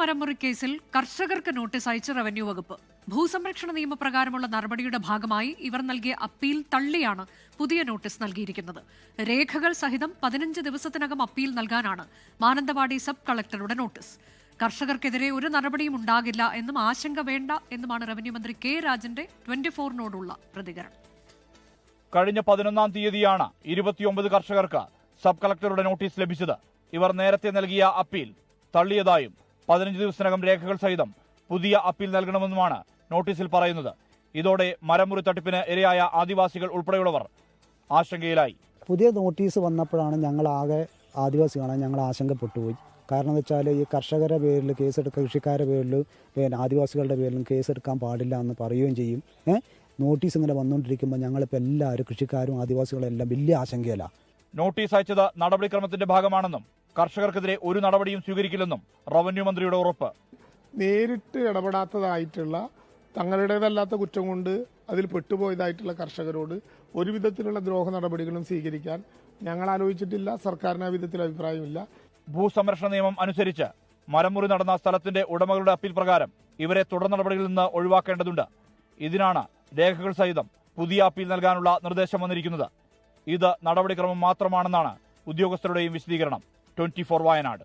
മരമുറി കേസിൽ കർഷകർക്ക് നോട്ടീസ് അയച്ച റവന്യൂ വകുപ്പ്. ഭൂസംരക്ഷണ നിയമപ്രകാരമുള്ള നടപടിയുടെ ഭാഗമായി ഇവർ നൽകിയ അപ്പീൽ തള്ളിയാണ് പുതിയ നോട്ടീസ് നൽകിയിരിക്കുന്നത്. രേഖകൾ സഹിതം പതിനഞ്ച് ദിവസത്തിനകം അപ്പീൽ നൽകാനാണ് മാനന്തവാടി സബ് കളക്ടറുടെ നോട്ടീസ്. കർഷകർക്കെതിരെ ഒരു നടപടിയും ഉണ്ടാകില്ല എന്നും ആശങ്ക വേണ്ട എന്നുമാണ് റവന്യൂ മന്ത്രി കെ രാജന്റെ ട്വന്റി ഫോറിനോടുള്ള പ്രതികരണം. കഴിഞ്ഞ പതിനൊന്നാം തീയതിയാണ് ഇരുപത്തിയൊമ്പത് കർഷകർക്ക് സബ് കളക്ടറുടെ നോട്ടീസ് ലഭിച്ചത്. ഇവർ നേരത്തെ നൽകിയ അപ്പീൽ തള്ളിയതായും പതിനഞ്ച് ദിവസത്തിനകം രേഖകൾ സഹിതം പുതിയ അപ്പീൽ നൽകണമെന്നുമാണ് നോട്ടീസിൽ പറയുന്നത്. ഇതോടെ മരമുറി തട്ടിപ്പിന് ഇരയായ ആദിവാസികൾ ഉൾപ്പെടെയുള്ളവർ ആശങ്കയിലായി. പുതിയ നോട്ടീസ് വന്നപ്പോഴാണ് ഞങ്ങൾ ആകെ ആദിവാസികളാണ് ഞങ്ങൾ ആശങ്കപ്പെട്ടുപോയി. കാരണം എന്ന് വെച്ചാൽ ഈ കർഷകരുടെ പേരിൽ കേസെടുക്കുക കൃഷിക്കാരുടെ പേരിൽ പിന്നെ ആദിവാസികളുടെ പേരിലും കേസെടുക്കാൻ പാടില്ല എന്ന് പറയുകയും ചെയ്യും. ഏഹ് നോട്ടീസ് ഇങ്ങനെ വന്നുകൊണ്ടിരിക്കുമ്പോൾ ഞങ്ങളിപ്പോൾ എല്ലാവരും കൃഷിക്കാരും ആദിവാസികളും എല്ലാം വലിയ ആശങ്കയിലാണ് നോട്ടീസ് അയച്ചത് നടപടിക്രമത്തിന്റെ ഭാഗമാണെന്നും കർഷകർക്കെതിരെ ഒരു നടപടിയും സ്വീകരിക്കില്ലെന്നും റവന്യൂ മന്ത്രിയുടെ ഉറപ്പ്. നേരിട്ട് ഇടപെടാത്തതായിട്ടുള്ള തങ്ങളുടേതല്ലാത്ത കുറ്റം കൊണ്ട് അതിൽ പെട്ടുപോയതായിട്ടുള്ള കർഷകരോട് ഒരു വിധത്തിലുള്ള ദ്രോഹ നടപടികളും സ്വീകരിക്കാൻ ഞങ്ങൾ ആലോചിച്ചിട്ടില്ല സർക്കാരിന് ആ വിധത്തിൽ അഭിപ്രായമില്ല. ഭൂസംരക്ഷണ നിയമം അനുസരിച്ച് മരമുറി നടന്ന സ്ഥലത്തിന്റെ ഉടമകളുടെ അപ്പീൽ പ്രകാരം ഇവരെ തുടർ നടപടികളിൽ നിന്ന് ഒഴിവാക്കേണ്ടതുണ്ട്. ഇതിനാണ് രേഖകൾ സഹിതം പുതിയ അപ്പീൽ നൽകാനുള്ള നിർദ്ദേശം വന്നിരിക്കുന്നത്. ഇത് നടപടിക്രമം മാത്രമാണെന്നാണ് ഉദ്യോഗസ്ഥരുടെയും വിശദീകരണം. ട്വന്റി വയനാട്